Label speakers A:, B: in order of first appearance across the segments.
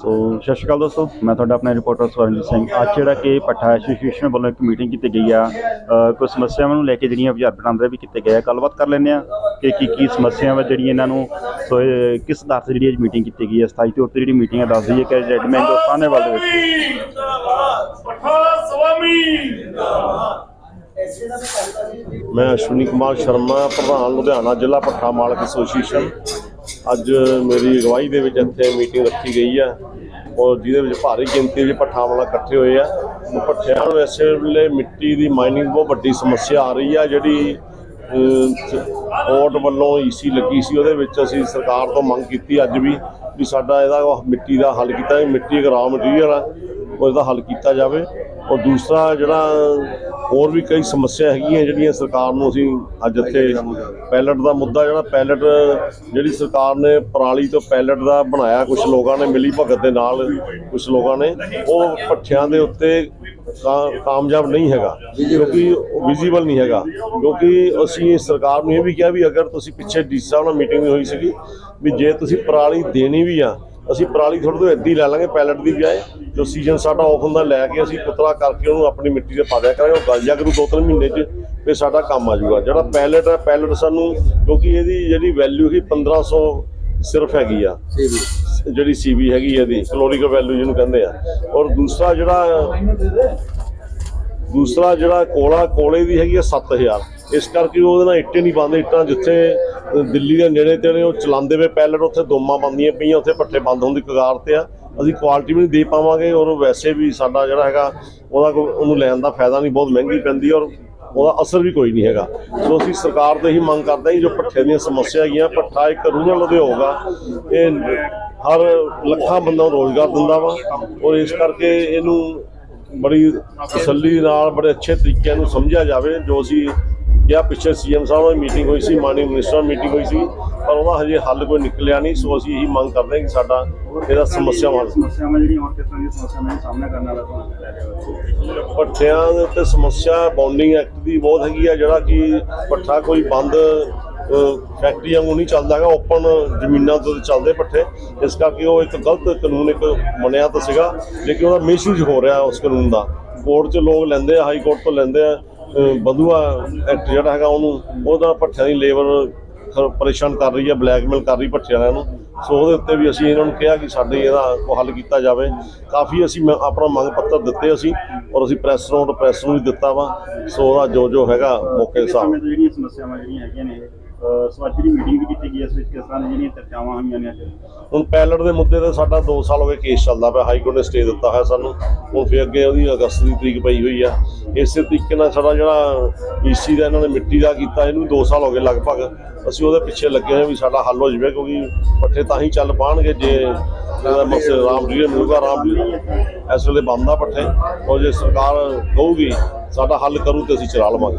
A: ਸੋ, ਸਤਿ ਸ਼੍ਰੀ ਅਕਾਲ ਦੋਸਤੋ, ਮੈਂ ਤੁਹਾਡਾ ਆਪਣਾ ਰਿਪੋਰਟਰ ਸਵਰਨਜੀਤ ਸਿੰਘ। ਅੱਜ ਜਿਹੜਾ ਕਿ ਪੱਠਾ ਐਸੋਸੀਏਸ਼ਨ ਵੱਲੋਂ ਇੱਕ ਮੀਟਿੰਗ ਕੀਤੀ ਗਈ ਆ। ਕੁਝ ਸਮੱਸਿਆਵਾਂ ਨੂੰ ਲੈ ਕੇ ਜਿਹੜੀਆਂ ਵਿਚਾਰ ਵਟਾਂਦਰੇ ਵੀ ਕੀਤੇ ਗਏ ਆ। ਗੱਲਬਾਤ ਕਰ ਲੈਂਦੇ ਆ ਕਿ ਕੀ ਕੀ ਸਮੱਸਿਆਵਾਂ ਜਿਹੜੀਆਂ ਇਹਨਾਂ ਨੂੰ ਸੋ, ਇਹ ਕਿਸ ਆਧਾਰ ਤੇ ਜਿਹੜੀ ਅੱਜ ਮੀਟਿੰਗ ਕੀਤੀ ਗਈ ਹੈ 27 ਤੇ ਜਿਹੜੀ ਮੀਟਿੰਗ ਹੈ ਦੱਸਦੀ ਹੈ ਕਿ ਰੈਡਮੈਨ ਜੋ ਸਾਹਨੇਵਾਲ ਦੇ ਵਿੱਚ।
B: ਪਠਾ ਸਵਾਮੀ
C: ਮੈਂ ਅਸ਼ਵਨੀ ਕੁਮਾਰ ਸ਼ਰਮਾ, ਪ੍ਰਧਾਨ ਲੁਧਿਆਣਾ ਜ਼ਿਲ੍ਹਾ ਪੱਠਾ ਮਾਲਕ ਐਸੋਸੀਏਸ਼ਨ ਅੱਜ ਮੇਰੀ ਅਗਵਾਈ ਦੇ ਵਿੱਚ ਇੱਥੇ ਮੀਟਿੰਗ ਰੱਖੀ ਗਈ ਹੈ ਔਰ ਜਿਹਦੇ ਵਿੱਚ ਭਾਰੀ ਗਿਣਤੀ ਵਿੱਚ ਪੱਠਾ ਵਾਲਾ ਇਕੱਠੇ ਹੋਏ ਆ। ਭੱਠਿਆਂ ਪੱਠਿਆਂ ਨੂੰ ਇਸ ਵੇਲੇ ਮਿੱਟੀ ਦੀ ਮਾਈਨਿੰਗ ਬਹੁਤ ਵੱਡੀ ਸਮੱਸਿਆ ਆ ਰਹੀ ਆ, ਜਿਹੜੀ ਕੋਰਟ ਵੱਲੋਂ ਈਸੀ ਲੱਗੀ ਸੀ, ਉਹਦੇ ਵਿੱਚ ਅਸੀਂ ਸਰਕਾਰ ਤੋਂ ਮੰਗ ਕੀਤੀ ਅੱਜ ਵੀ ਵੀ ਸਾਡਾ ਇਹਦਾ ਮਿੱਟੀ ਦਾ ਹੱਲ ਕੀਤਾ, ਮਿੱਟੀ ਇੱਕ ਰਾ ਮਟੀਰੀਅਲ ਆ, ਉਹ ਇਹਦਾ ਹੱਲ ਕੀਤਾ ਜਾਵੇ। ਔਰ ਦੂਸਰਾ ਜਿਹੜਾ ਹੋਰ ਵੀ ਕਈ ਸਮੱਸਿਆ ਹੈਗੀਆਂ ਜਿਹੜੀਆਂ ਸਰਕਾਰ ਨੂੰ ਅਸੀਂ ਅੱਜ ਇੱਥੇ ਪੈਲਟ ਦਾ ਮੁੱਦਾ ਜਿਹੜਾ ਪੈਲਟ ਜਿਹੜੀ ਸਰਕਾਰ ਨੇ ਪਰਾਲੀ ਤੋਂ ਪੈਲਟ ਦਾ ਬਣਾਇਆ ਕੁਝ ਲੋਕਾਂ ਨੇ ਮਿਲੀ ਭਗਤ ਦੇ ਨਾਲ ਕੁਝ ਲੋਕਾਂ ਨੇ, ਉਹ ਪੱਠਿਆਂ ਦੇ ਉੱਤੇ ਕਾ- ਕਾਮਯਾਬ ਨਹੀਂ ਹੈਗਾ, ਕਿਉਂਕਿ ਵਿਜ਼ੀਬਲ ਨਹੀਂ ਹੈਗਾ, ਕਿਉਂਕਿ ਅਸੀਂ ਸਰਕਾਰ ਨੂੰ ਇਹ ਵੀ ਕਿਹਾ ਵੀ ਅਗਰ ਤੁਸੀਂ ਪਿੱਛੇ ਡੀ ਸਾਹਿਬ ਨਾਲ ਮੀਟਿੰਗ ਵੀ ਹੋਈ ਸੀਗੀ, ਵੀ ਜੇ ਤੁਸੀਂ ਪਰਾਲੀ ਦੇਣੀ ਵੀ ਆ ਅਸੀਂ ਪਰਾਲੀ ਥੋੜੇ ਤੋਂ ਇੱਦੀ ਲੈ ਲਾਂਗੇ, ਪੈਲਟ ਦੀ ਬਜਾਏ। ਜੋ ਸੀਜ਼ਨ ਸਾਡਾ ਆਫ ਹੁੰਦਾ, ਲੈ ਕੇ ਅਸੀਂ ਪੁਤਲਾ ਕਰਕੇ ਉਹਨੂੰ ਆਪਣੀ ਮਿੱਟੀ 'ਤੇ ਪਾ ਦਿਆ ਕਰਾਂਗੇ। ਉਹ ਗਲ ਜਾ ਕਰੂ ਦੋ ਤਿੰਨ ਮਹੀਨੇ 'ਚ ਫਿਰ ਸਾਡਾ ਕੰਮ ਆ ਜਾਊਗਾ। ਜਿਹੜਾ ਪੈਲਟ ਹੈ, ਪੈਲਟ ਸਾਨੂੰ ਕਿਉਂਕਿ ਇਹਦੀ ਜਿਹੜੀ ਵੈਲਿਊ ਹੀ 1500 ਸਿਰਫ ਹੈਗੀ ਆ। ਜਿਹੜੀ ਸੀਬੀ ਹੈਗੀ ਇਹਦੀ ਕਲੋਰੀਕਲ ਵੈਲਿਊ ਜਿਹਨੂੰ ਕਹਿੰਦੇ ਆ। ਔਰ ਦੂਸਰਾ ਜਿਹੜਾ ਦੂਸਰਾ ਜਿਹੜਾ ਕੋਲਾ, ਕੋਲੇ ਦੀ ਹੈਗੀ ਆ 7000 ਇਸ ਕਰਕੇ ਉਹਦੇ ਨਾਲ ਇੱਟੇ ਨਹੀਂ ਪਾਉਂਦੇ, ਇੱਟਾਂ ਜਿੱਥੇ ਦਿੱਲੀ ਦੇ ਨੇੜੇ ਤੇੜੇ ਉਹ ਚਲਾਉਂਦੇ ਵੇ ਪੈਲਟ, ਉੱਥੇ ਦੋਮਾਂ ਬੰਦੀਆਂ ਪਈਆਂ, ਉੱਥੇ ਪੱਠੇ ਬੰਦ ਹੋਣ ਦੀ ਕਗਾਰ ਤੇ ਆ। ਅਸੀਂ ਕੁਆਲਿਟੀ ਵੀ ਨਹੀਂ ਦੇ ਪਾਵਾਂਗੇ ਔਰ ਵੈਸੇ ਵੀ ਸਾਡਾ ਜਿਹੜਾ ਹੈਗਾ, ਉਹਦਾ ਕੋਈ, ਉਹਨੂੰ ਲੈਣ ਦਾ ਫਾਇਦਾ ਨਹੀਂ, ਬਹੁਤ ਮਹਿੰਗੀ ਪੈਂਦੀ ਔਰ ਉਹਦਾ ਅਸਰ ਵੀ ਕੋਈ ਨਹੀਂ ਹੈਗਾ। ਸੋ ਅਸੀਂ ਸਰਕਾਰ ਤੋਂ ਇਹੀ ਮੰਗ ਕਰਦੇ ਹਾਂ ਜੋ ਪੱਠੇ ਦੀਆਂ ਸਮੱਸਿਆ ਹੈਗੀਆਂ, ਪੱਠਾ ਇੱਕ ਰੂਰਲ ਉਦਯੋਗ ਆ, ਇਹ ਹਰ ਲੱਖਾਂ ਬੰਦਾ ਨੂੰ ਰੋਜ਼ਗਾਰ ਦਿੰਦਾ ਵਾ ਔਰ ਇਸ ਕਰਕੇ ਇਹਨੂੰ ਬੜੀ ਤਸੱਲੀ ਨਾਲ, ਬੜੇ ਅੱਛੇ ਤਰੀਕੇ ਨੂੰ ਸਮਝਿਆ ਜਾਵੇ, ਜੋ ਅਸੀਂ ਕਿਹਾ ਪਿੱਛੇ ਸੀਐਮ ਸਾਹਿਬ ਨਾਲ ਮੀਟਿੰਗ ਹੋਈ ਸੀ ਮਾਨਯੋਗ ਮਿਨਿਸਟਰ ਨਾਲ ਮੀਟਿੰਗ ਹੋਈ ਸੀ ਪਰ ਉਹਦਾ ਹਜੇ ਹੱਲ ਕੋਈ ਨਿਕਲਿਆ ਨਹੀਂ ਸੋ ਅਸੀਂ ਇਹੀ ਮੰਗ ਕਰਦੇ ਹਾਂ ਕਿ ਸਾਡਾ ਇਹਦਾ ਸਮੱਸਿਆ ਹੱਲ
A: ਸਮੱਸਿਆਵਾਂ ਜਿਹੜੀਆਂ ਹੁਣ ਕਿਸ ਤਰ੍ਹਾਂ ਦੀਆਂ ਸਮੱਸਿਆਵਾਂ ਦਾ ਸਾਹਮਣਾ ਕਰਨਾ ਵਾਲਾ ਤੁਹਾਨੂੰ ਲੈ ਰਿਹਾ
C: ਪੱਠਿਆਂ ਦੇ ਉੱਤੇ ਸਮੱਸਿਆ ਬੌਂਡਿੰਗ ਐਕਟ ਦੀ ਬਹੁਤ ਹੈਗੀ ਆ ਜਿਹੜਾ ਕਿ ਪੱਠਾ ਕੋਈ ਬੰਦ ਫੈਕਟਰੀ ਵਾਂਗੂ ਨਹੀਂ ਚੱਲਦਾ ਹੈਗਾ ਓਪਨ ਜ਼ਮੀਨਾਂ ਤੋਂ ਚੱਲਦੇ ਪੱਠੇ ਇਸ ਕਰਕੇ ਉਹ ਇੱਕ ਗਲਤ ਕਾਨੂੰਨ ਇੱਕ ਬਣਿਆ ਤਾਂ ਸੀਗਾ ਲੇਕਿਨ ਉਹਦਾ ਮਿਸਯੂਜ਼ ਹੋ ਰਿਹਾ ਉਸ ਕਾਨੂੰਨ ਦਾ। ਕੋਰਟ 'ਚ ਲੋਕ ਲੈਂਦੇ ਆ ਹਾਈ ਕੋਰਟ ਤੋਂ ਲੈਂਦੇ ਆ ਅ, ਐਕਟ ਜਿਹੜਾ ਹੈਗਾ ਉਹਨੂੰ ਉਹਦਾ ਭੱਠਿਆਂ ਦੀ ਲੇਬਰ ਪਰੇਸ਼ਾਨ ਕਰ ਰਹੀ ਹੈ ਬਲੈਕਮੇਲ ਕਰ ਰਹੀ ਭੱਠੇ ਵਾਲਿਆਂ ਨੂੰ। ਸੋ ਉਹਦੇ ਉੱਤੇ ਵੀ ਅਸੀਂ ਇਹਨਾਂ ਨੂੰ ਕਿਹਾ ਕਿ ਸਾਡੇ ਇਹਦਾ ਕੋਈ ਹੱਲ ਕੀਤਾ ਜਾਵੇ। ਕਾਫੀ ਅਸੀਂ ਮ- ਆਪਣਾ ਮੰਗ ਪੱਤਰ ਦਿੱਤੇ ਅਸੀਂ ਔਰ ਅਸੀਂ ਪ੍ਰੈਸ ਨੋਟ ਪ੍ਰੈਸ ਨੂੰ ਵੀ ਦਿੱਤਾ ਵਾ। ਸੋ ਉਹਦਾ ਜੋ ਜੋ ਹੈਗਾ ਮੌਕੇ ਹਿਸਾਬ
A: ਜਿਹੜੀਆਂ ਸਮੱਸਿਆਵਾਂ ਜਿਹੜੀਆਂ ਹੈਗੀਆਂ ਨੇ ਸੋ ਅੱਜ ਜਿਹੜੀ ਮੀਟਿੰਗ ਵੀ ਕੀਤੀ ਗਈ ਇਸ ਵਿੱਚ ਕਿਸ ਤਰ੍ਹਾਂ ਦੀਆਂ ਜਿਹੜੀਆਂ ਚਰਚਾਵਾਂ ਹੋਈਆਂ ਨੇ ਅੱਜ?
C: ਹੁਣ ਪੈਲਟ ਦੇ ਮੁੱਦੇ ਤੇ ਸਾਡਾ 2 ਸਾਲ ਹੋ ਗਏ ਕੇਸ ਚੱਲਦਾ ਪਿਆ ਹਾਈ ਕੋਰਟ ਨੇ ਸਟੇ ਦਿੱਤਾ ਹੋਇਆ ਸਾਨੂੰ। ਹੁਣ ਫਿਰ ਅੱਗੇ ਉਹਦੀ ਅਗਸਤ ਦੀ ਤਰੀਕ ਪਈ ਹੋਈ ਆ। ਇਸੇ ਤਰੀਕੇ ਨਾਲ ਸਾਡਾ ਜਿਹੜਾ ਈਸੀ ਦਾ ਇਹਨਾਂ ਨੇ ਮਿੱਟੀ ਦਾ ਕੀਤਾ, ਇਹਨੂੰ 2 ਸਾਲ ਹੋ ਗਏ ਲਗਭਗ। ਅਸੀਂ ਉਹਦੇ ਪਿੱਛੇ ਲੱਗੇ ਹੋਏ ਵੀ ਸਾਡਾ ਹੱਲ ਹੋ ਜਾਵੇ ਕਿਉਂਕਿ ਪੱਠੇ ਤਾਂ ਹੀ ਚੱਲ ਪਾਣਗੇ ਜੇ ਇਹਦਾ ਮਕਸਦ ਰਾਮ ਜੀ ਮਿਲੂਗਾ ਰਾਮ ਜੀ ਇਸ ਵੇਲੇ ਬੰਦ ਪੱਠੇ। ਔਰ ਜੇ ਸਰਕਾਰ ਕਹੂਗੀ, ਸਾਡਾ ਹੱਲ ਕਰੂ ਤੇ ਅਸੀਂ ਚਲਾ ਲਵਾਂਗੇ।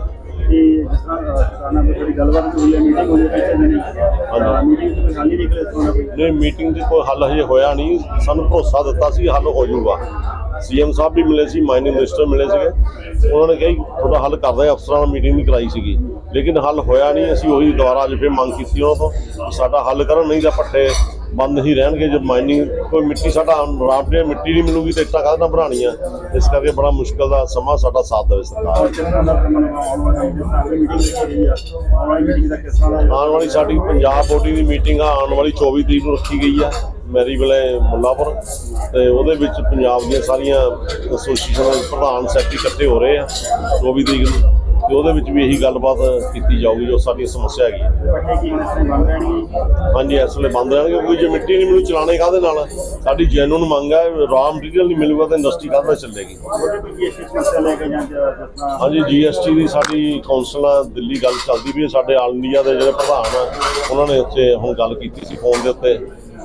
A: ਕਿ ਜਿਸ ਤਰ੍ਹਾਂ ਅ, ਕਿਸਾਨਾਂ ਨਾਲ ਥੋੜੀ ਗੱਲਬਾਤ ਹੋਈ ਹੈ ਮੀਟਿੰਗ ਹੋਈ ਹੈ। ਮੀਟਿੰਗ ਤੋਂ ਕੋਈ ਹੱਲ ਨਹੀਂ ਨਿਕਲਿਆ ਇਸ ਤਰ੍ਹਾਂ ਦਾ ਕੋਈ।
C: ਨਹੀਂ ਮੀਟਿੰਗ 'ਚ ਕੋਈ ਹੱਲ ਹਜੇ ਹੋਇਆ ਨਹੀਂ। ਸਾਨੂੰ ਭਰੋਸਾ ਦਿੱਤਾ ਸੀ ਹੱਲ ਹੋ ਜਾਊਗਾ। ਸੀਐਮ ਸਾਹਿਬ ਵੀ ਮਿਲੇ ਸੀ ਮਾਈਨਿੰਗ ਮਿਨਿਸਟਰ ਮਿਲੇ ਸੀਗੇ। ਉਹਨਾਂ ਨੇ ਕਿਹਾ ਤੁਹਾਡਾ ਹੱਲ ਕਰਦੇ ਅਫਸਰਾਂ ਨਾਲ ਮੀਟਿੰਗ ਵੀ ਕਰਾਈ ਸੀਗੀ। ਲੇਕਿਨ ਹੱਲ ਹੋਇਆ ਨਹੀਂ ਅਸੀਂ ਉਹੀ ਦੁਬਾਰਾ ਅੱਜ ਫਿਰ ਮੰਗ ਕੀਤੀ ਉਹਨਾਂ ਤੋਂ ਸਾਡਾ ਹੱਲ ਕਰਨ ਨਹੀਂ ਤਾਂ ਪੱਠੇ ਬੰਦ ਹੀ ਰਹਿਣਗੇ ਜੇ ਮਾਈਨਿੰਗ ਕੋਈ ਮਿੱਟੀ ਸਾਡਾ ਰਾਪਟੇ ਮਿੱਟੀ ਨਹੀਂ ਮਿਲੂਗੀ ਤੇ ਇੱਟਾਂ ਕਾਹਦੇ ਨਾਲ ਬਣਾਉਣੀਆਂ? ਇਸ ਕਰਕੇ ਬੜਾ ਮੁਸ਼ਕਲ ਦਾ ਸਮਾਂ ਸਾਡਾ ਸਾਥ ਦੇਵੇ ਸਰਕਾਰ।
A: ਆਉਣ ਵਾਲੀ
C: ਸਾਡੀ ਪੰਜਾਬ ਬੋਡੀ ਦੀ ਮੀਟਿੰਗ ਆ ਆਉਣ ਵਾਲੀ 24 ਤਰੀਕ ਨੂੰ ਰੱਖੀ ਗਈ ਆ ਮੈਰੀ ਵੇਲੇ ਮੁੱਲਾਪੁਰ। ਤੇ ਉਹਦੇ ਵਿੱਚ ਪੰਜਾਬ ਦੀਆਂ ਸਾਰੀਆਂ ਐਸੋਸੀਏਸ਼ਨਾਂ ਦੇ ਪ੍ਰਧਾਨ ਸੈਕਟਰੀ ਇਕੱਠੇ ਹੋ ਰਹੇ ਆ 24 ਤਰੀਕ ਨੂੰ। ਤੇ ਉਹਦੇ ਵਿੱਚ ਵੀ ਇਹੀ ਗੱਲਬਾਤ ਕੀਤੀ ਜਾਊਗੀ ਜੋ ਸਾਡੀ ਸਮੱਸਿਆ ਹੈਗੀ ਆ। ਹਾਂਜੀ ਇਸ ਵੇਲੇ ਬੰਦ ਰਹਿਣਗੇ ਕਿਉਂਕਿ ਜੇ ਮਿੱਟੀ ਨਹੀਂ ਮਿਲੂ ਚਲਾਣੇ ਕਾਹਦੇ ਨਾਲ ਸਾਡੀ ਜੈਨੂਨ ਮੰਗ ਹੈ ਰਾਮ ਮਟੀਰੀਅਲ ਨਹੀਂ ਮਿਲੂਗਾ ਤਾਂ ਇੰਡਸਟਰੀ ਕਾਹਦੇ ਚੱਲੇਗੀ?
A: ਕੋਈ
C: ਹਾਂਜੀ ਜੀਐਸਟੀ ਦੀ ਸਾਡੀ ਕੌਂਸਲ ਨਾਲ ਦਿੱਲੀ ਗੱਲ ਚੱਲਦੀ ਵੀ ਸਾਡੇ ਆਲ ਇੰਡੀਆ ਦੇ ਜਿਹੜੇ ਪ੍ਰਧਾਨ ਆ ਉਹਨਾਂ ਨੇ ਉੱਥੇ ਹੁਣ ਗੱਲ ਕੀਤੀ ਸੀ ਫੋਨ ਦੇ ਉੱਤੇ।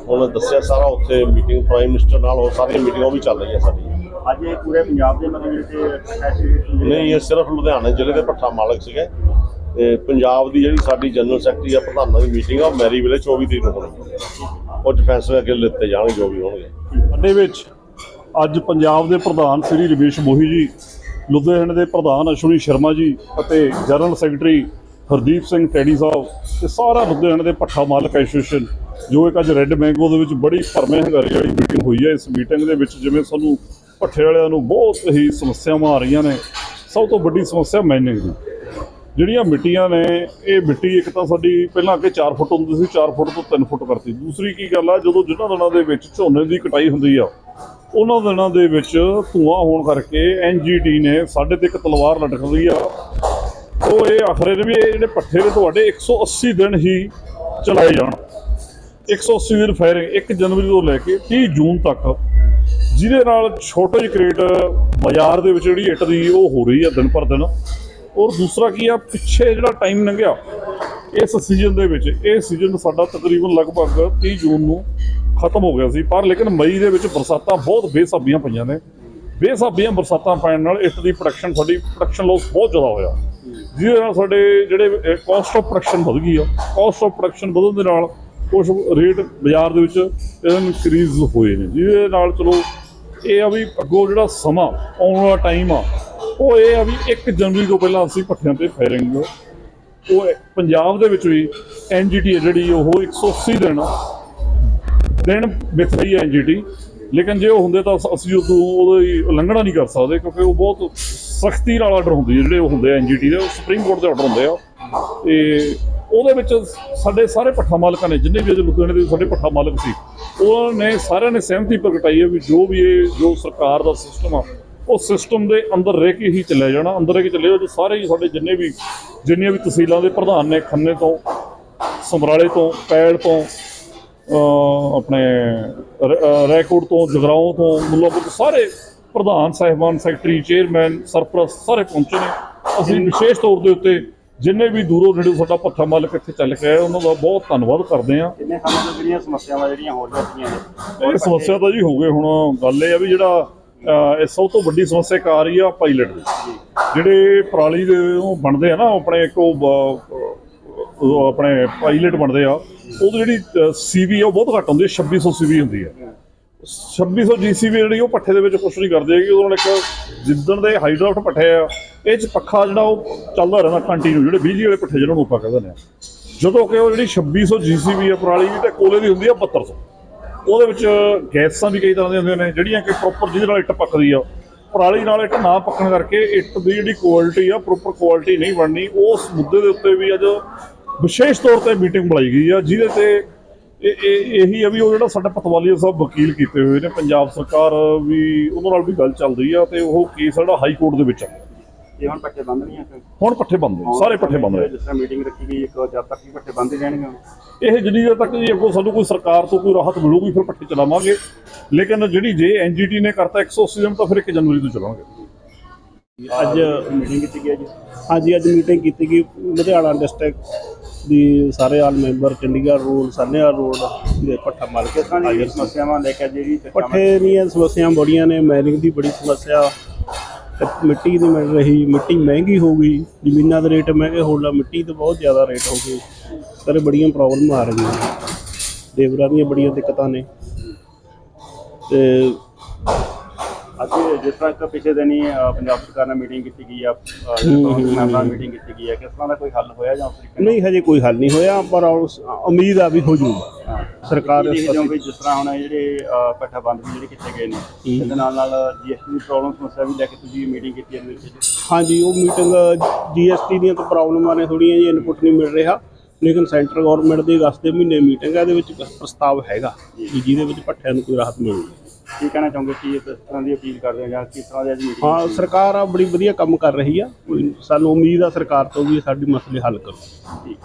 C: ਉਹਨਾਂ ਨੇ ਦੱਸਿਆ ਸਾਰਾ ਉੱਥੇ ਮੀਟਿੰਗ ਪ੍ਰਾਈਮ ਮਿਨਿਸਟਰ ਨਾਲ ਉਹ ਸਾਰੀਆਂ ਮੀਟਿੰਗਾਂ ਵੀ ਚੱਲ ਰਹੀਆਂ ਸਾਡੀਆਂ।
A: ਅੱਜ ਇਹ ਪੂਰੇ ਪੰਜਾਬ ਦੇ ਮਤਲਬ ਜਿਹੜੇ
C: ਨਹੀਂ ਇਹ ਸਿਰਫ ਲੁਧਿਆਣਾ ਜ਼ਿਲ੍ਹੇ ਦੇ ਪੱਠਾ ਮਾਲਕ ਸੀਗੇ। ਤੇ ਪੰਜਾਬ ਦੀ ਜਿਹੜੀ ਸਾਡੀ ਜਨਰਲ ਸੈਕਟਰੀ ਆ ਪ੍ਰਧਾਨਾਂ ਦੀ ਮੀਟਿੰਗ ਆ ਉਹ ਮੈਰੀ ਵੇਲੇ 24 ਤਰੀਕ ਨੂੰ ਹੋਣੀ। ਉਹ 'ਚ ਫੈਸਲੇ ਅੱਗੇ ਲਿੱਤੇ ਜਾਣਗੇ ਜੋ ਵੀ ਹੋਣਗੇ।
B: ਸਾਡੇ ਵਿੱਚ ਅੱਜ ਪੰਜਾਬ ਦੇ ਪ੍ਰਧਾਨ ਸ੍ਰੀ ਰਮੇਸ਼ ਮੋਹੀ ਜੀ ਲੁਧਿਆਣੇ ਦੇ ਪ੍ਰਧਾਨ ਅਸ਼ਵਨੀ ਸ਼ਰਮਾ ਜੀ ਅਤੇ general secretary Hardeep Singh teddy ਸਾਹਿਬ ਤੇ ਸਾਰਾ ਲੁਧਿਆਣੇ ਦੇ ਪੱਠਾ ਮਾਲਕ ਐਸੋਸੀਏਸ਼ਨ ਜੋ ਇੱਕ ਅੱਜ ਰੈੱਡ ਮੈਂਗੋ ਦੇ ਵਿੱਚ ਬੜੀ ਭਰਮੇ ਹੰਗਾਰੇ ਵਾਲੀ ਮੀਟਿੰਗ ਹੋਈ ਹੈ। ਇਸ ਮੀਟਿੰਗ ਦੇ ਵਿੱਚ ਜਿਵੇਂ ਸਾਨੂੰ ਭੱਠੇ ਵਾਲਿਆਂ ਨੂੰ ਬਹੁਤ ਹੀ ਸਮੱਸਿਆਵਾਂ ਆ ਰਹੀਆਂ ਨੇ। ਸਭ ਤੋਂ ਵੱਡੀ ਸਮੱਸਿਆ ਮਾਈਨਿੰਗ ਦੀ। ਜਿਹੜੀਆਂ ਮਿੱਟੀਆਂ ਨੇ, ਇਹ ਮਿੱਟੀ ਇੱਕ ਤਾਂ ਸਾਡੀ ਪਹਿਲਾਂ ਅੱਗੇ 4 ਫੁੱਟ ਹੁੰਦੀ ਸੀ 4 ਫੁੱਟ ਤੋਂ 3 ਫੁੱਟ ਕਰਤੀ। ਦੂਸਰੀ ਕੀ ਗੱਲ ਆ, ਜਦੋਂ ਜਿਨ੍ਹਾਂ ਦਿਨਾਂ ਦੇ ਵਿੱਚ ਝੋਨੇ ਦੀ ਕਟਾਈ ਹੁੰਦੀ ਆ, ਉਹਨਾਂ ਦਿਨਾਂ ਦੇ ਵਿੱਚ ਧੂਆਂ ਹੋਣ ਕਰਕੇ ਐਨਜੀਟੀ ਨੇ ਸਾਡੇ ਤੇ ਇੱਕ ਤਲਵਾਰ ਲਟਕਦੀ ਆ। ਉਹ ਇਹ ਆਖਰੇ ਨੇ ਵੀ ਇਹ ਜਿਹੜੇ ਪੱਠੇ ਨੇ ਤੁਹਾਡੇ 180 ਦਿਨ ਹੀ ਚਲਾਏ ਜਾਣ। 180 ਦਿਨ ਫਾਇਰਿੰਗ 1 ਜਨਵਰੀ ਤੋਂ ਲੈ ਕੇ 30 ਜੂਨ ਤੱਕ ਜਿਹਦੇ ਨਾਲ ਛੋਟੇ ਜਿਹੇ ਕ੍ਰੇਟ ਬਾਜ਼ਾਰ ਦੇ ਵਿੱਚ ਜਿਹੜੀ ਇੱਟ ਦੀ ਉਹ ਹੋ ਰਹੀ ਆ ਦਿਨ ਪਰ ਦਿਨ। ਔਰ ਦੂਸਰਾ ਕੀ ਆ, ਪਿੱਛੇ ਜਿਹੜਾ ਟਾਈਮ ਲੰਘਿਆ, ਇਸ ਸੀਜ਼ਨ ਦੇ ਵਿੱਚ, ਇਹ ਸੀਜ਼ਨ ਸਾਡਾ ਤਕਰੀਬਨ ਲਗਭਗ 30 ਜੂਨ ਨੂੰ ਖਤਮ ਹੋ ਗਿਆ ਸੀ। ਪਰ ਲੇਕਿਨ ਮਈ ਦੇ ਵਿੱਚ ਬਰਸਾਤਾਂ ਬਹੁਤ ਬੇਸਾਬੀਆਂ ਪਈਆਂ ਨੇ। ਬੇਸਾਬੀਆਂ ਬਰਸਾਤਾਂ ਪੈਣ ਨਾਲ ਇੱਟ ਦੀ ਪ੍ਰੋਡਕਸ਼ਨ ਸਾਡੀ ਪ੍ਰੋਡਕਸ਼ਨ ਲਾਸ ਬਹੁਤ ਜ਼ਿਆਦਾ ਹੋਇਆ। ਜਿਹਦੇ ਨਾਲ ਸਾਡੇ ਜਿਹੜੇ ਕਾਸਟ ਆਫ ਪ੍ਰੋਡਕਸ਼ਨ ਵਧ ਗਈ ਆ। ਕਾਸਟ ਆਫ ਪ੍ਰੋਡਕਸ਼ਨ ਵਧਣ ਦੇ ਨਾਲ ਕੁਝ ਰੇਟ ਬਾਜ਼ਾਰ ਦੇ ਵਿੱਚ ਇਹਨਾਂ ਇਨਕਰੀਜ਼ ਹੋਏ ਨੇ। ਜਿਹਦੇ ਨਾਲ ਚਲੋ ਇਹ ਆ ਵੀ ਅੱਗੋਂ ਜਿਹੜਾ ਸਮਾਂ ਆਉਣ ਵਾਲਾ ਟਾਈਮ ਆ, ਉਹ ਇਹ ਆ ਵੀ 1 ਜਨਵਰੀ ਤੋਂ ਪਹਿਲਾਂ ਅਸੀਂ ਭੱਠਿਆਂ ਤੇ ਫਾਇਰਿੰਗ ਉਹ ਪੰਜਾਬ ਦੇ ਵਿੱਚ ਵੀ ਐਨਜੀਟੀ ਜਿਹੜੀ ਉਹ 180 ਦਿਨ ਦਿਨ ਮਿਥ ਰਹੀ ਹੈ ਐਨਜੀਟੀ ਲੇਕਿਨ ਜੇ ਉਹ ਹੁੰਦੇ ਤਾਂ ਅਸ- ਅਸੀਂ ਉਦੋਂ ਉਹਦੀ ਉਲੰਘਣਾ ਨਹੀਂ ਕਰ ਸਕਦੇ ਕਿਉਂਕਿ ਉਹ ਬਹੁਤ ਸਖਤੀ ਨਾਲ ਆਰਡਰ ਹੁੰਦੇ ਜਿਹੜੇ ਉਹ ਹੁੰਦੇ ਆ ਐਨਜੀਟੀ ਦੇ, ਉਹ ਸੁਪਰੀਮ ਕੋਰਟ ਦੇ ਆਰਡਰ ਹੁੰਦੇ ਆ। ਤੇ ਉਹਦੇ ਵਿੱਚ ਸਾਡੇ ਸਾਰੇ ਪੱਠਾ ਮਾਲਕਾਂ ਨੇ, ਜਿੰਨੇ ਵੀ ਅਜੇ ਲੁਧਿਆਣੇ ਦੇ ਸਾਡੇ ਪੱਠਾ ਮਾਲਕ ਸੀ ਉਹਨਾਂ ਨੇ ਸਾਰਿਆਂ ਨੇ ਸਹਿਮਤੀ ਪ੍ਰਗਟਾਈ ਹੈ ਵੀ ਜੋ ਵੀ ਇਹ ਜੋ ਸਰਕਾਰ ਦਾ ਸਿਸਟਮ ਆ, ਉਹ ਸਿਸਟਮ ਦੇ ਅੰਦਰ ਰਹਿ ਕੇ ਹੀ ਚੱਲਿਆ ਜਾਣਾ, ਅੰਦਰ ਰਹਿ ਕੇ ਚੱਲਿਆ ਜੋ ਸਾਰੇ ਹੀ ਸਾਡੇ ਜਿੰਨੇ ਵੀ, ਜਿੰਨੀਆਂ ਵੀ ਤਹਿਸੀਲਾਂ ਦੇ ਪ੍ਰਧਾਨ ਨੇ ਖੰਨੇ ਤੋਂ, ਸਮਰਾਲੇ ਤੋਂ ਪੈੜ ਤੋਂ ਆਪਣੇ ਰ- ਰੈਕੋਰਡ ਤੋਂ, ਜਗਰਾਉਂ ਤੋਂ, ਮੁੱਲਾਪੁਰ ਤੋਂ ਸਾਰੇ ਪ੍ਰਧਾਨ, ਸਾਹਿਬਾਨ, ਸੈਕਟਰੀ, ਚੇਅਰਮੈਨ, ਸਰਪ੍ਰਸਤ ਸਾਰੇ ਪਹੁੰਚੇ ਨੇ। ਅਸੀਂ ਵਿਸ਼ੇਸ਼ ਤੌਰ ਦੇ ਉੱਤੇ ਜਿੰਨੇ ਵੀ ਦੂਰੋਂ ਨੇੜੇ ਸਾਡਾ ਪੱਠਾ ਮਾਲਕ ਇੱਥੇ ਚੱਲ ਕੇ ਆਏ ਉਹਨਾਂ ਦਾ ਬਹੁਤ ਧੰਨਵਾਦ ਕਰਦੇ ਹਾਂ।
A: ਕਿੰਨੇ ਸਮੇਂ ਤੋਂ ਜਿਹੜੀਆਂ ਸਮੱਸਿਆਵਾਂ ਜਿਹੜੀਆਂ ਹੋ ਰਹੀਆਂ ਨੇ
B: ਇਹ ਸਮੱਸਿਆ ਤਾਂ ਜੀ ਹੋ ਗਏ ਹੁਣ ਗੱਲ ਇਹ ਆ ਵੀ ਜਿਹੜਾ ਇਹ ਸਭ ਤੋਂ ਵੱਡੀ ਸਮੱਸਿਆ ਇੱਕ ਆ ਰਹੀ ਆ ਪਾਇਲਟ ਦੀ। ਜਿਹੜੇ ਪਰਾਲੀ ਦੇ ਉਹ ਬਣਦੇ ਆ ਨਾ ਆਪਣੇ ਇੱਕ ਉਹ ਆਪਣੇ ਪਾਇਲਟ ਬਣਦੇ ਆ ਉਹਦੀ ਜਿਹੜੀ ਸੀਵੀ ਆ ਉਹ ਬਹੁਤ ਘੱਟ ਹੁੰਦੀ ਹੈ 2600 ਸੀਵੀ ਹੁੰਦੀ ਹੈ 2600 ਜੀਸੀਬੀ ਜਿਹੜੀ ਉਹ ਪੱਠੇ ਦੇ ਵਿੱਚ ਕੁਛ ਨਹੀਂ ਕਰਦੇ ਹੈਗੇ। ਉਹਨਾਂ ਨਾਲ ਇੱਕ ਜਿੱਦਣ ਦੇ ਹਾਈਡਰਾਫਟ ਪੱਠੇ ਆ, ਇਹ ਚ ਪੱਖਾ ਜਿਹੜਾ ਉਹ ਚੱਲਦਾ ਰਹਿੰਦਾ ਕੰਟੀਨਿਊ ਜਿਹੜੇ ਬਿਜਲੀ ਵਾਲੇ ਪੱਠੇ ਜਿਹਨਾਂ ਨੂੰ ਆਪਾਂ ਕਹਿੰਦੇ ਨੇ। ਜਦੋਂ ਕਿ ਉਹ ਜਿਹੜੀ 2600 ਜੀਸੀਬੀ ਆ, ਪਰਾਲੀ ਦੀ ਤੇ ਕੋਲੇ ਦੀ ਹੁੰਦੀ ਆ 7200 ਉਹਦੇ ਵਿੱਚ ਗੈਸਾਂ ਵੀ ਕਈ ਤਰ੍ਹਾਂ ਦੀਆਂ ਹੁੰਦੀਆਂ ਨੇ, ਜਿਹੜੀਆਂ ਕਿ ਪ੍ਰੋਪਰ ਜਿਹਦੇ ਨਾਲ ਇੱਟ ਪੱਕਦੀ ਆ। ਪਰਾਲੀ ਨਾਲ ਇੱਟ ਨਾ ਪੱਕਣ ਕਰਕੇ ਇੱਟ ਦੀ ਜਿਹੜੀ ਕੁਆਲਿਟੀ ਆ ਪ੍ਰੋਪਰ ਕੁਆਲਿਟੀ ਨਹੀਂ ਬਣਨੀ। ਉਸ ਮੁੱਦੇ ਦੇ ਉੱਤੇ ਵੀ ਅੱਜ ਵਿਸ਼ੇਸ਼ ਤੌਰ ਤੇ ਮੀਟਿੰਗ ਬੁਲਾਈ ਗਈ ਆ, ਜਿਹਦੇ ਤੇ ਇਹ ਇਹ ਇਹੀ ਆ ਵੀ ਉਹ ਜਿਹੜਾ ਸਾਡਾ ਪਤਵਾਲੀਆ ਸਾਹਿਬ ਵਕੀਲ ਕੀਤੇ ਹੋਏ ਨੇ ਪੰਜਾਬ ਸਰਕਾਰ ਵੀ ਉਹਨਾਂ ਨਾਲ ਵੀ ਗੱਲ ਚੱਲ ਰਹੀ ਆ ਤੇ ਉਹ ਕੇਸ ਜਿਹੜਾ ਹਾਈ ਕੋਰਟ ਦੇ ਵਿੱਚ ਆ।
A: ਇਹ ਹੁਣ ਪੱਠੇ ਬੰਦ ਨਹੀਂ ਆ ਫਿਰ?
B: ਹੁਣ ਪੱਠੇ ਬੰਦ ਨੇ ਸਾਰੇ ਪੱਠੇ ਬੰਦ ਨੇ
A: ਜਿਸ ਤਰ੍ਹਾਂ ਮੀਟਿੰਗ ਰੱਖੀ ਗਈ ਇੱਕ ਜਦ ਤੱਕ ਹੀ ਪੱਠੇ ਬੰਦ ਹੀ ਰਹਿਣਗੇ
B: ਇਹ ਜਿੰਨੀ ਦੇਰ ਤੱਕ ਜੀ ਅੱਗੋਂ ਸਾਨੂੰ ਕੋਈ ਸਰਕਾਰ ਤੋਂ ਕੋਈ ਰਾਹਤ ਮਿਲੂਗੀ ਫਿਰ ਪੱਠੇ ਚਲਾਵਾਂਗੇ। ਲੇਕਿਨ ਜਿਹੜੀ ਜੇ ਐਨਜੀਟੀ ਨੇ ਕਰਤਾ 180 ਦਿਨ ਤਾਂ ਫਿਰ 1 ਜਨਵਰੀ ਤੋਂ ਚਲਾਵਾਂਗੇ।
D: ਅੱਜ
A: ਮੀਟਿੰਗ ਕੀਤੀ ਗਈ ਹੈ ਜੀ।
D: ਹਾਂਜੀ ਅੱਜ ਮੀਟਿੰਗ ਕੀਤੀ ਗਈ ਲੁਧਿਆਣਾ ਡਿਸਟ੍ਰਿਕਟ ਦੀ ਸਾਰੇ all member Chandigarh road Sahnewal road ਦੇ ਪੱਠਾ ਮਾਰ ਕੇ ਹਾਜ਼ਰ
A: ਸਮੱਸਿਆਵਾਂ ਲੈ ਕੇ ਜਿਹੜੀ
D: ਪੱਠੇ ਦੀਆਂ ਸਮੱਸਿਆਵਾਂ ਬੜੀਆਂ ਨੇ ਮਾਈਨਿੰਗ ਦੀ ਬੜੀ ਸਮੱਸਿਆ ਮਿੱਟੀ ਦੀ ਮਿਲ ਰਹੀ ਮਿੱਟੀ ਮਹਿੰਗੀ ਹੋ ਗਈ ਜ਼ਮੀਨਾਂ ਦੇ ਰੇਟ ਮਹਿੰਗੇ ਹੋਣ ਲੱਗ ਮਿੱਟੀ ਤੇ ਬਹੁਤ ਜ਼ਿਆਦਾ ਰੇਟ ਹੋ ਗਏ। ਸਾਰੇ ਬੜੀਆਂ ਪ੍ਰੋਬਲਮ ਆ ਰਹੀਆਂ ਲੇਬਰਾਂ ਦੀਆਂ ਬੜੀਆਂ ਦਿੱਕਤਾਂ ਨੇ। ਤੇ
A: ਅੱਜ ਜਿਸ ਤਰ੍ਹਾਂ ਇੱਕ ਪਿਛਲੇ ਦਿਨੀ ਪੰਜਾਬ ਸਰਕਾਰ ਨਾਲ ਮੀਟਿੰਗ ਕੀਤੀ ਗਈ ਆ ਮੈਂਬਰਾਂ ਨਾਲ ਮੀਟਿੰਗ ਕੀਤੀ ਗਈ ਹੈ ਕਿਸ ਤਰ੍ਹਾਂ ਦਾ ਕੋਈ ਹੱਲ ਹੋਇਆ ਜਾਂ ਉਸ ਤਰੀਕੇ
D: ਨਹੀਂ ਹਜੇ ਕੋਈ ਹੱਲ ਨਹੀਂ ਹੋਇਆ ਪਰ ਉਮੀਦ ਆ ਵੀ ਹੋ ਜਾਊਗਾ
A: ਹਾਂ।
D: ਸਰਕਾਰ
A: ਕੀ
D: ਇਸ ਪਾਸੇ
A: ਵੀ ਜਿਸ ਤਰ੍ਹਾਂ ਹੁਣ ਜਿਹੜੇ ਪੱਠਾ ਬੰਦ ਵੀ ਜਿਹੜੇ ਕੀਤੇ ਗਏ ਨੇ ਇਹਦੇ ਨਾਲ ਨਾਲ ਜੀਐਸਟੀ ਦੀ ਪ੍ਰੋਬਲਮ ਸਮੱਸਿਆ ਵੀ ਲੈ ਕੇ ਤੁਸੀਂ ਮੀਟਿੰਗ ਕੀਤੀ ਹੈ
D: ਹਾਂਜੀ ਉਹ ਮੀਟਿੰਗ ਜੀਐਸਟੀ ਦੀਆਂ ਤਾਂ ਪ੍ਰੋਬਲਮਾਂ ਨੇ ਥੋੜੀਆਂ ਜੀ ਇਨਪੁਟ ਨਹੀਂ ਮਿਲ ਰਿਹਾ। ਲੇਕਿਨ ਸੈਂਟਰ ਗਵਰਨਮੈਂਟ ਦੀ ਅਗਸਤ ਦੇ ਮਹੀਨੇ ਮੀਟਿੰਗ ਹੈ ਇਹਦੇ ਵਿੱਚ ਪ੍ਰਸਤਾਵ ਹੈਗਾ ਕਿ ਜਿਹਦੇ ਵਿੱਚ ਭੱਠਿਆਂ ਨੂੰ ਕੋਈ ਰਾਹਤ ਮਿਲੂਗੀ।
A: ਕੀ ਕਹਿਣਾ ਚਾਹੋਗੇ ਕਿ ਇਸ ਤਰ੍ਹਾਂ ਦੀ ਅਪੀਲ ਕਰਦੇ ਹੋ ਜਾਂ ਕਿਸ ਤਰ੍ਹਾਂ ਦੀ ਅੱਜ ਮੀਟਿੰਗ
D: ਹਾਂ ਸਰਕਾਰ ਆ ਬੜੀ ਵਧੀਆ ਕੰਮ ਕਰ ਰਹੀ ਆ। ਕੋਈ ਸਾਨੂੰ ਉਮੀਦ ਆ ਸਰਕਾਰ ਤੋਂ ਵੀ ਸਾਡੀ ਮਸਲੇ ਹੱਲ ਕਰੂ।
A: ਠੀਕ।